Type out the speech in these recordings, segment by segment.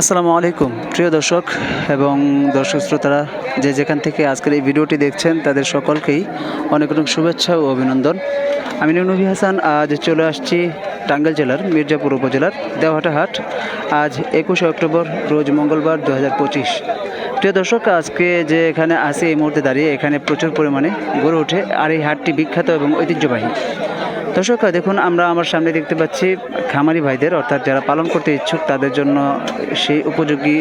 আসসালামু আলাইকুম। প্রিয় দর্শক এবং দর্শক শ্রোতারা, যে যেখান থেকে আজকের এই ভিডিওটি দেখছেন, তাদের সকলকেই অনেক অনেক শুভেচ্ছা ও অভিনন্দন। আমি নবী হাসান, আজ চলে আসছি টাঙ্গাইল জেলার মির্জাপুর উপজেলার দেওহাটা হাট। আজ একুশে অক্টোবর, রোজ মঙ্গলবার দু পঁচিশ। প্রিয় দর্শক, আজকে যে এখানে আসে এই মুহূর্তে দাঁড়িয়ে এখানে প্রচুর পরিমাণে গড়ে ওঠে আর এই হাটটি বিখ্যাত এবং ঐতিহ্যবাহী। দর্শক দেখুন, আমরা আমার সামনে দেখতে পাচ্ছি খামারি ভাইদের, অর্থাৎ যারা পালন করতে ইচ্ছুক, তাদের জন্য সেই উপযোগী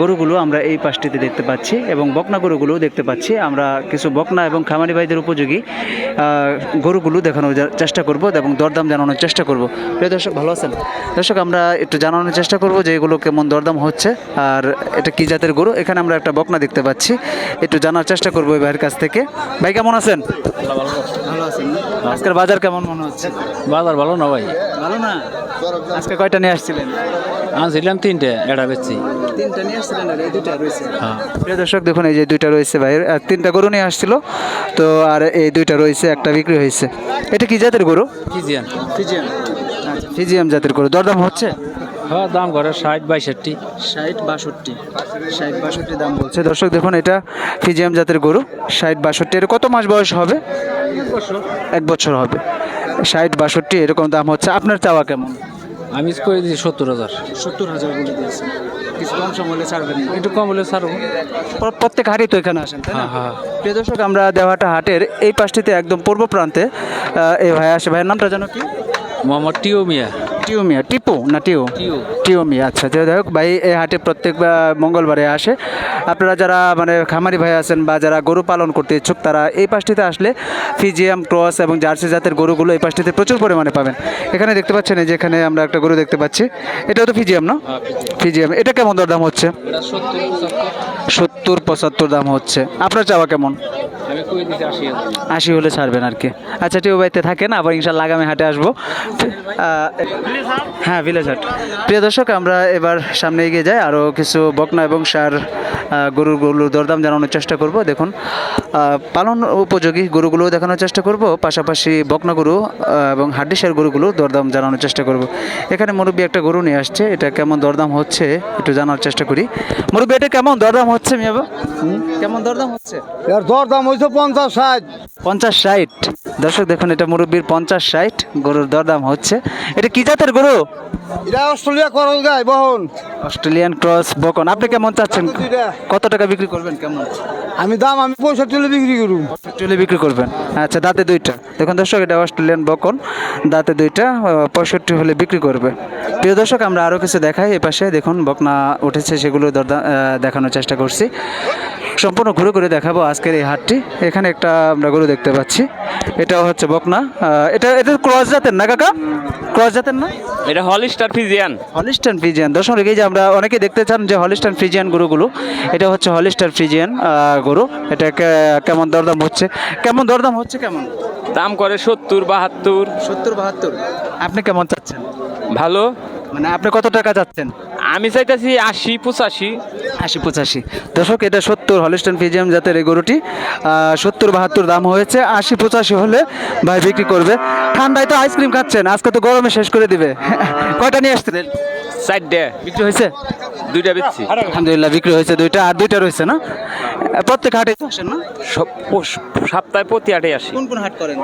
গরুগুলো আমরা এই পাশটিতে দেখতে পাচ্ছি এবং বকনা গরুগুলোও দেখতে পাচ্ছি। আমরা কিছু বকনা এবং খামারি ভাইদের উপযোগী গরুগুলো দেখানোর চেষ্টা করব এবং দরদাম জানানোর চেষ্টা করব। প্রিয় দর্শক, ভালো আছেন? দর্শক, আমরা একটু জানানোর চেষ্টা করব যে এগুলো কেমন দরদাম হচ্ছে, আর এটা কী জাতের গরু? এখানে আমরা একটা বকনা দেখতে পাচ্ছি, একটু জানার চেষ্টা করব এই ভাইয়ের কাছ থেকে। ভাই, কেমন আছেন? আজকের বাজার কেমন মনে হচ্ছে? বাজার ভালো না ভাই? ভালো না? আজকে কয়টা নিয়ে আসছিলেন? আনছিলাম তিনটে এটা বেচছি। তিনটা নিয়ে আসছিলেন আর এই দুইটা রয়েছে। হ্যাঁ। প্রিয় দর্শক দেখুন এই যে দুইটা রয়েছে আর তিনটা গরু নিয়ে আসছিল তো আর এই দুইটা রয়েছে একটা বিক্রি হয়েছে। এটা কি জাতের গরু? কি জিয়ান ফিজিয়াম আচ্ছা ফিজিয়াম জাতের গরু। দরদাম হচ্ছে? হ্যাঁ দাম করে ষাট বাইষট্টি। ষাট বাষট্টি। ষাট বাষট্টি দাম বলছে। দর্শক দেখুন এটা ফিজিয়াম জাতের গরু। ষাট বাষট্টি। এর কত মাস বয়স হবে? এক বছর। হবে। ষাট বাষট্টি এরকম দাম হচ্ছে। আপনার চাওয়া কেমন? আমি করে দিয়েছি সত্তর হাজার। সত্তর হাজার বলে দিয়েছে কিছু কম সম হলে ছাড়বেন একটু কম হলে ছাড়বো। প্রত্যেক হাটই তো এখানে আসেন হ্যাঁ হ্যাঁ। প্রিয় দর্শক আমরা দেওয়াটা হাটের এই পাশটিতে একদম পূর্ব প্রান্তে এই ভাই আসে। ভাইয়ের নামটা জানো কি? মোহাম্মদ টিও মিয়া। টিও মিয়া। টিপু না টিও? টিও। টিও মিয়া। আচ্ছা যাই হোক ভাই এই হাটে প্রত্যেক মঙ্গলবারে আসে। আপনারা যারা মানে খামারি ভাই আছেন বা যারা গরু পালন করতে ইচ্ছুক তারা এই পাশটিতে আসলে ফিজিয়াম ক্রস এবং জার্সি জাতের গরুগুলো এই পাশটিতে প্রচুর পরিমাণে পাবেন। এখানে দেখতে পাচ্ছেন এই যে এখানে আমরা একটা গরু দেখতে পাচ্ছি। এটাও তো ফিজিয়াম না? ফিজিয়াম। এটা কেমন দর দাম হচ্ছে সত্তর পঁচাত্তর। দাম হচ্ছে। আপনার চাওয়া কেমন? আশি হলে। ছাড়বেন আর কি। আচ্ছা টিউ বাড়িতে থাকেন আবার ইনশাল্লাহ আগামী হাটে আসব। হ্যাঁ ভিলেজ হাট। প্রিয় দর্শক আমরা এবার সামনে এগিয়ে যাই। আরও কিছু বকনা এবং সার গরুর দরদাম জানানোর চেষ্টা করব। দেখুন পালন উপযোগী গরুগুলো দেখানোর চেষ্টা করব। পাশাপাশি বকনা গরু এবং হাড্ডিসার গরুগুলো দরদাম জানানোর চেষ্টা করব। এখানে মুরব্বী একটা গরু নিয়ে আসছে। এটা কেমন দরদাম হচ্ছে একটু জানার চেষ্টা করি। মুরব্বী এটা কেমন দরদাম হচ্ছে মিয়াবা কেমন দরদাম হচ্ছে? এর দর দাম হয়েছে পঞ্চাশ ষাট। পঞ্চাশ ষাট। দর্শক দেখুন এটা মুরব্বীর পঞ্চাশ ষাট গরুর দরদাম হচ্ছে। এটা কি জাতের গরু? এটা অস্ট্রেলিয়া করল গায় বহন। অস্ট্রেলিয়ান ক্রস বকন। আপনি কেমন চাচ্ছেন? কত টাকা বিক্রি করবেন কেমন? আমি দাম আমি পঁয়ষট্টি হলে বিক্রি করুন চলে বিক্রি করবেন। আচ্ছা দাঁতে দুইটা। দেখুন দর্শক এটা অস্ট্রেলিয়ান বকন। দাঁতে দুইটা পঁয়ষট্টি হলে বিক্রি করবে। প্রিয় দর্শক আমরা আরও কিছু দেখাই। এ পাশে দেখুন বকনা উঠেছে সেগুলো দরদা আহ, দেখানোর চেষ্টা করছি। সম্পূর্ণ ঘুরে ঘুরে দেখাবো আজকের এই হাটটি। এখানে একটা আমরা গরু দেখতে পাচ্ছি। এটাও হচ্ছে বকনা। এটা এটা ক্রস জাতের না কাকা? ক্রস জাতের না? এটা হলিস্টার ফিজিয়ান। Holstein Friesian. দর্শক এই যে আমরা অনেকে দেখতে চান যে হলিস্টান ফ্রিজিয়ান গরুগুলো এটা হচ্ছে হলিস্টার ফ্রিজিয়ান আহ, গরু। এটা কেমন দরদাম হচ্ছে? কেমন দরদাম হচ্ছে কেমন? দাম করে সত্তর বাহাত্তর। সত্তর বাহাত্তর। আপনি কেমন চাচ্ছেন? ভালো। মানে আপনি কত টাকা চাচ্ছেন আমি চাইতেছি আশি পঁচাশি। আশি পঁচাশি। দর্শক এটা সত্তর হলিস্টন ফিজিয়াম জাতের এই গরুটি সত্তর বাহাত্তর দাম হয়েছে। আশি পঁচাশি হলে ভাই বিক্রি করবে। ঠান্ডায় তো আইসক্রিম খাচ্ছেন আজকে তো গরমে শেষ করে দিবে। কয়টা নিয়ে আসছিলেন? চারটে বিক্রি হয়েছে? দুইটা বেচছি আলহামদুলিল্লাহ বিক্রি হয়েছে দুইটা আর দুইটা রয়েছে না? প্রত্যেক হাটে আসেন না? সব সপ্তাহে প্রতি হাটে আসি। কোন কোন হাট করেন?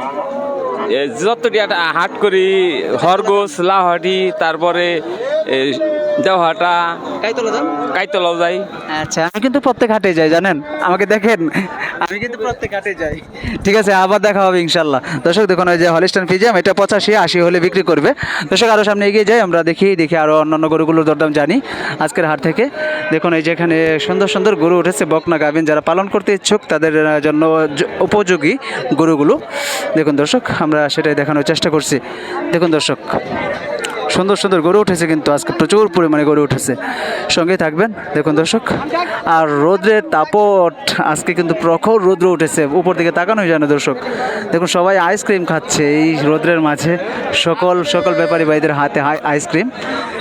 এ যতটি হাট- হাট করি হরগোস লাহাটি তারপরে দেওহাটা কাইতলা কাইতলাও যাই। আচ্ছা আমি কিন্তু প্রত্যেক হাটে যাই জানেন? আমাকে দেখেন। আমি কিন্তু প্রত্যেক হাটে যাই। ঠিক আছে, আবার দেখা হবে ইনশাল্লাহ। দর্শক, দেখুন, ওই যে হলিস্টান ফিজিয়াম এটা পঁচাশি, আশি হলে বিক্রি করবে। দর্শক আরও সামনে এগিয়ে যাই, আমরা দেখি দেখি আরও অন্যান্য গরুগুলোর দরদাম জানি আজকের হাট থেকে। দেখুন, এই যে এখানে সুন্দর সুন্দর গরু উঠেছে, বকনা গাভিন। যারা পালন করতে ইচ্ছুক, তাদের জন্য উপযোগী গরুগুলো। দেখুন, দর্শক, আমরা সেটাই দেখানোর চেষ্টা করছি। দেখুন, দর্শক। সুন্দর সুন্দর গড়ে উঠেছে কিন্তু আজকে প্রচুর পরিমাণে গড়ে উঠেছে। সঙ্গে থাকবেন, দেখুন দর্শক। আর রোদ্রের তাপট, আজকে কিন্তু প্রখর রৌদ্র উঠেছে। উপর দিকে তাকানোই যায় না দর্শক। দেখুন, সবাই আইসক্রিম খাচ্ছে এই রোদ্রের মাঝে। সকল সকল ব্যাপারী ভাইদের হাতে আইসক্রিম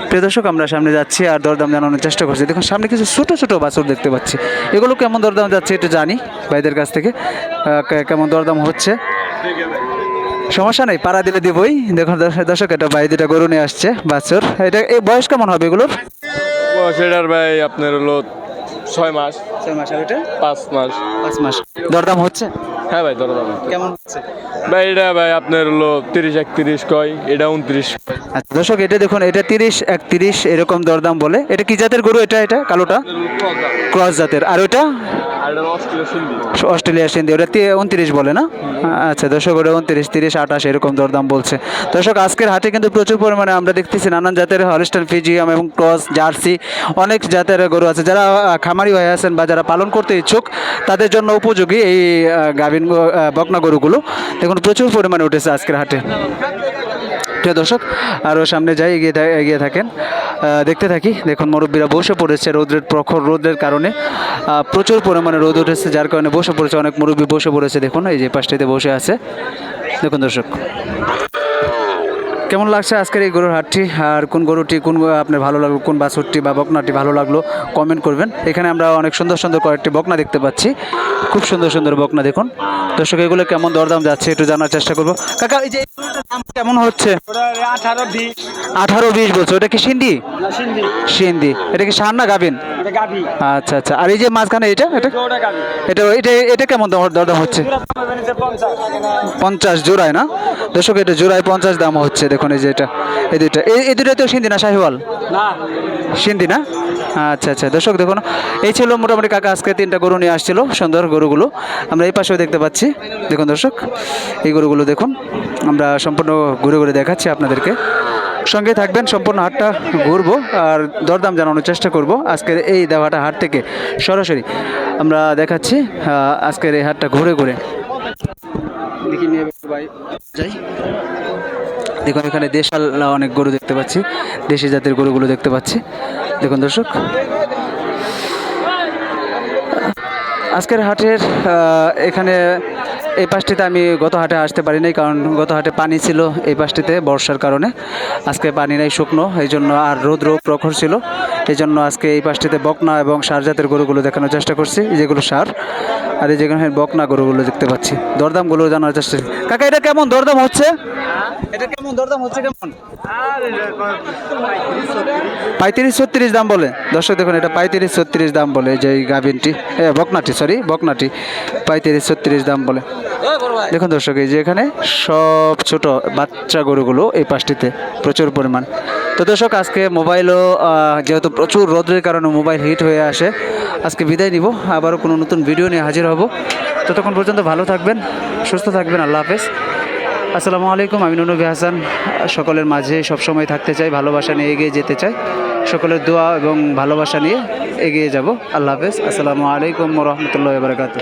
প্রিয় দর্শক, আমরা সামনে যাচ্ছি আর দরদাম জানানোর চেষ্টা করছি। দেখুন, সামনে কিছু ছোটো ছোটো বাছুর দেখতে পাচ্ছি। এগুলো কেমন দরদাম যাচ্ছে একটু জানি ভাইদের কাছ থেকে। কেমন দরদাম হচ্ছে? সমস্যা নেই পাড়া দিলে দিবই। দেখুন দর্শক- এটা ভাই দুটা গরু নিয়ে আসছে বাছুর। এটা এই বয়স কেমন হবে এগুলোর? সেটার ভাই আপনার হলো ছয় মাস। ছয় মাস আর এটা? পাঁচ মাস। পাঁচ মাস। দরদাম হচ্ছে? হ্যাঁ ভাই ধরো দাম কেমন হচ্ছে? ভাই এটা ভাই আপনার হলো তিরিশ একত্রিশ কয় এটা উনত্রিশ। আচ্ছা দর্শক এটা দেখুন এটা তিরিশ একত্রিশ এরকম দরদাম বলে। এটা কি জাতের গরু এটা এটা কালোটা? ক্রস জাতের। আর ওটা? আর এটা অস্ট্রেলিয়া সিন্ধি, ওটা উনত্রিশ বলে না? আচ্ছা দর্শক, ওটা উনত্রিশ, তিরিশ, আঠাশ, এরকম দরদাম বলছে। দর্শক, আজকের হাটে কিন্তু প্রচুর পরিমাণে আমরা দেখতেছি নানান জাতের হলিস্টান ফিজিয়াম এবং ক্রস জার্সি অনেক জাতের গরু আছে। যারা খামারি হয়ে আছেন বা যারা পালন করতে ইচ্ছুক, তাদের জন্য উপযোগী এই গাভীন বকনা গরুগুলো। দেখুন, প্রচুর পরিমাণে উঠেছে আজকের হাটে। প্রিয় দর্শক আরও সামনে যাই, এগিয়ে এগিয়ে থাকেন। দেখতে থাকি, দেখুন মুরব্বীরা বসে পড়েছে রোদ্রের প্রখর রোদের কারণে। প্রচুর পরিমাণে রোদ উঠেছে, যার কারণে বসে পড়েছে অনেক মুরব্বী বসে পড়েছে। দেখুন, এই যে পাশটিতে বসে আছে। দেখুন দর্শক। কেমন লাগছে আজকের এই গরুর হাটটি? আর কোন গরুটি, কোন, আপনার ভালো লাগল, কোন বাছুরটি বা বকনাটি ভালো লাগল কমেন্ট করবেন। এখানে আমরা অনেক সুন্দর সুন্দর কয়েকটি বকনা দেখতে পাচ্ছি। খুব সুন্দর সুন্দর বকনা দেখুন। দর্শক, এগুলো কেমন দরদাম যাচ্ছে একটু জানার চেষ্টা করব। কাকা, এই যে কেমন হচ্ছে? আঠারো বিশ বছর এটা কি সিন্ধি? সিন্ধি। এটা কি সার না গাবিন আচ্ছা আচ্ছা। আর এই যে মাঝখানে এটা এটা? এটা এটা এটা কেমন দর- দরদাম হচ্ছে? পঞ্চাশ। জোড়ায় না? দর্শক এটা জোড়ায় পঞ্চাশ দাম হচ্ছে। দেখুন এই যে এটা এই দুইটা। এই এই দুইটা তো সিন্ধি না শাহিওয়াল? না। সিন্ধি না? আচ্ছা আচ্ছা। দর্শক দেখুন এই ছিল মোটামুটি কাকা আজকে তিনটা গরু নিয়ে আসছিল সুন্দর গরুগুলো। আমরা এই পাশেও দেখতে পাচ্ছি। দেখুন দর্শক এই গরুগুলো দেখুন। আমরা সম্পূর্ণ ঘুরে ঘুরে দেখাচ্ছি আপনাদেরকে। সঙ্গে থাকবেন, সম্পূর্ণ হাটটা ঘুরবো আর দরদাম জানানোর চেষ্টা করব আজকের এই দেওয়াটা হাট থেকে সরাসরি। আমরা দেখাচ্ছি আজকের এই হাটটা ঘুরে ঘুরে। যাই। দেখুন, এখানে দেশাল অনেক গরু দেখতে পাচ্ছি, দেশি জাতের গরুগুলো দেখতে পাচ্ছি। দেখুন দর্শক আজকের হাটের এখানে এই পাশটিতে আমি গত হাটে আসতে পারি নাই কারণ গত হাটে পানি ছিল এই পাশটিতে বর্ষার কারণে। আজকে পানি নাই শুকনো এই জন্য আর রোদ রোদ প্রখর ছিল। এই জন্য আজকে এই পাশটিতে বকনা এবং সার জাতের গরুগুলো দেখানোর চেষ্টা করছি যেগুলো সার আর এই যেখানে বকনা গরুগুলো দেখতে পাচ্ছি। দরদামগুলো জানার চেষ্টা কাকা এটা কেমন দরদাম হচ্ছে? এটা কেমন দরদাম হচ্ছে কেমন? পঁয়ত্রিশ ছত্রিশ দাম বলে। দর্শক দেখুন এটা পঁয়ত্রিশ ছত্রিশ দাম বলে যে গাভিনটি এ, বকনাটি সরি বকনাটি পঁয়ত্রিশ ছত্রিশ দাম বলে। দেখুন দর্শক, এই যে এখানে সব ছোট বাচ্চা গরুগুলো এই পাশটিতে প্রচুর পরিমাণ। তো দর্শক, আজকে মোবাইলও যেহেতু প্রচুর রোদের কারণে মোবাইল হিট হয়ে আসে, আজকে বিদায় নিব। আবারও কোনো নতুন ভিডিও নিয়ে হাজির হব। ততক্ষণ পর্যন্ত ভালো থাকবেন, সুস্থ থাকবেন, আল্লাহ হাফেজ। আসসালামু আলাইকুম, আমি নুনবী হাসান সকলের মাঝে সবসময় থাকতে চাই, ভালোবাসা নিয়ে এগিয়ে যেতে চাই। সকলের দোয়া এবং ভালোবাসা নিয়ে এগিয়ে যাব। আল্লাহ হাফেজ। আসসালামু আলাইকুম রহমতুল্লাহ বারকাত